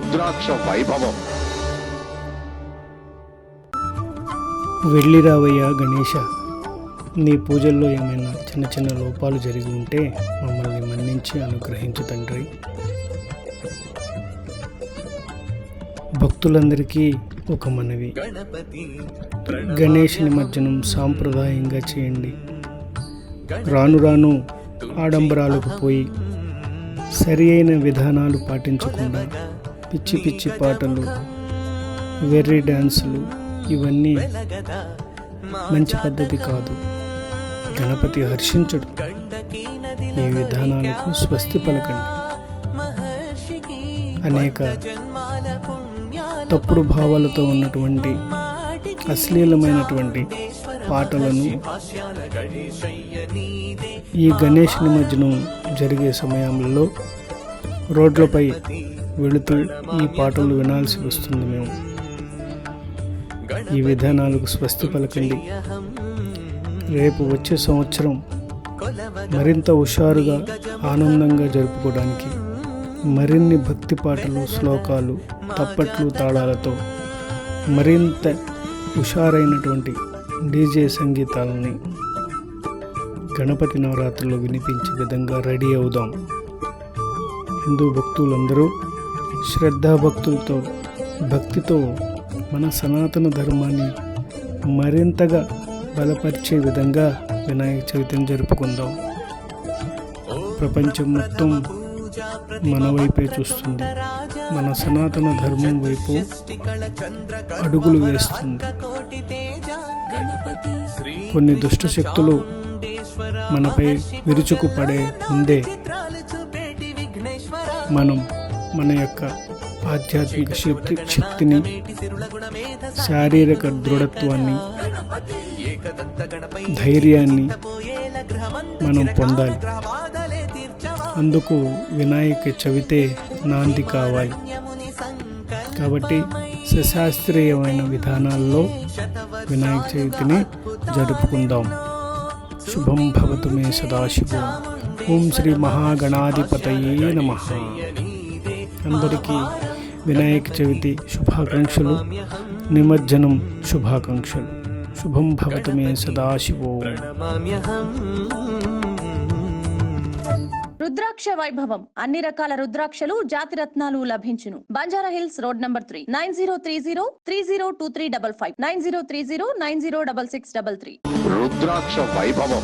రుద్రాక్ష వైభవం. వెళ్ళి గణేష నీ పూజల్లో ఏమైనా చిన్న చిన్న లోపాలు జరిగి ఉంటే మమ్మల్ని మన్నించి అనుగ్రహించు తండ్రి. భక్తులందరికీ ఒక మనవి. గణేష్ నిమజ్జనం సాంప్రదాయంగా చేయండి. రాను రాను ఆడంబరాలకు పోయి సరి అయిన విధానాలు పాటించకుండా పిచ్చి పిచ్చి పాటలు వెర్రి డ్యాన్సులు ఇవన్నీ మంచి పద్ధతి కాదు. గణపతి హర్షించడు. ఈ విధానాలకు స్వస్తి పలకండి. అనేక తప్పుడు భావాలతో ఉన్నటువంటి అశ్లీలమైనటువంటి పాటలను ఈ గణేష్ నిమజ్జనం జరిగే సమయంలో రోడ్లపై వెళుతూ ఈ పాటలు వినాల్సి వస్తుంది మేము. ఈ విధానాలకు స్వస్తి పలకండి. రేపు వచ్చే సంవత్సరం మరింత హుషారుగా ఆనందంగా జరుపుకోవడానికి మరిన్ని భక్తి పాటలు శ్లోకాలు తప్పట్లు తాళాలతో మరింత హుషారైనటువంటి డీజే సంగీతాలని గణపతి నవరాత్రులు వినిపించే విధంగా రెడీ అవుదాం. హిందూ భక్తులందరూ శ్రద్ధాభక్తులతో భక్తితో మన సనాతన ధర్మాన్ని మరింతగా బలపరిచే విధంగా వినాయక చవితిని జరుపుకుందాం. ప్రపంచం మొత్తం మన వైపే చూస్తుంది. మన సనాతన ధర్మం వైపు అడుగులు వేస్తుంది. కొన్ని దుష్ట శక్తులు మనపై విరుచుకు పడే ముందే మనం మన యొక్క ఆధ్యాత్మిక శక్తి శక్తిని శారీరక దృఢత్వాన్ని ధైర్యాన్ని మనం పొందాలి. అందుకు వినాయక చవితే నాంది కావాలి. కాబట్టి సశాస్త్రీయమైన విధానాల్లో వినాయక చవితిని జరుపుకుందాం. శుభం భవతు మే సదాశివం. ఓం శ్రీ మహాగణాధిపతయే నమ. అందరికీ వినాయక చవితి శుభాకాంక్షలు నిమజ్జనం శుభాకాంక్షలు. శుభం భవతు మే సదాశివో. రుద్రాక్ష వైభవం. అన్ని రకాల రుద్రాక్షలు జాతి రత్నాలు లభించును. Banjara Hills road number three. Nine zero three zero three zero two three double five. Nine zero three zero nine zero double six double three. రుద్రాక్ష వైభవం.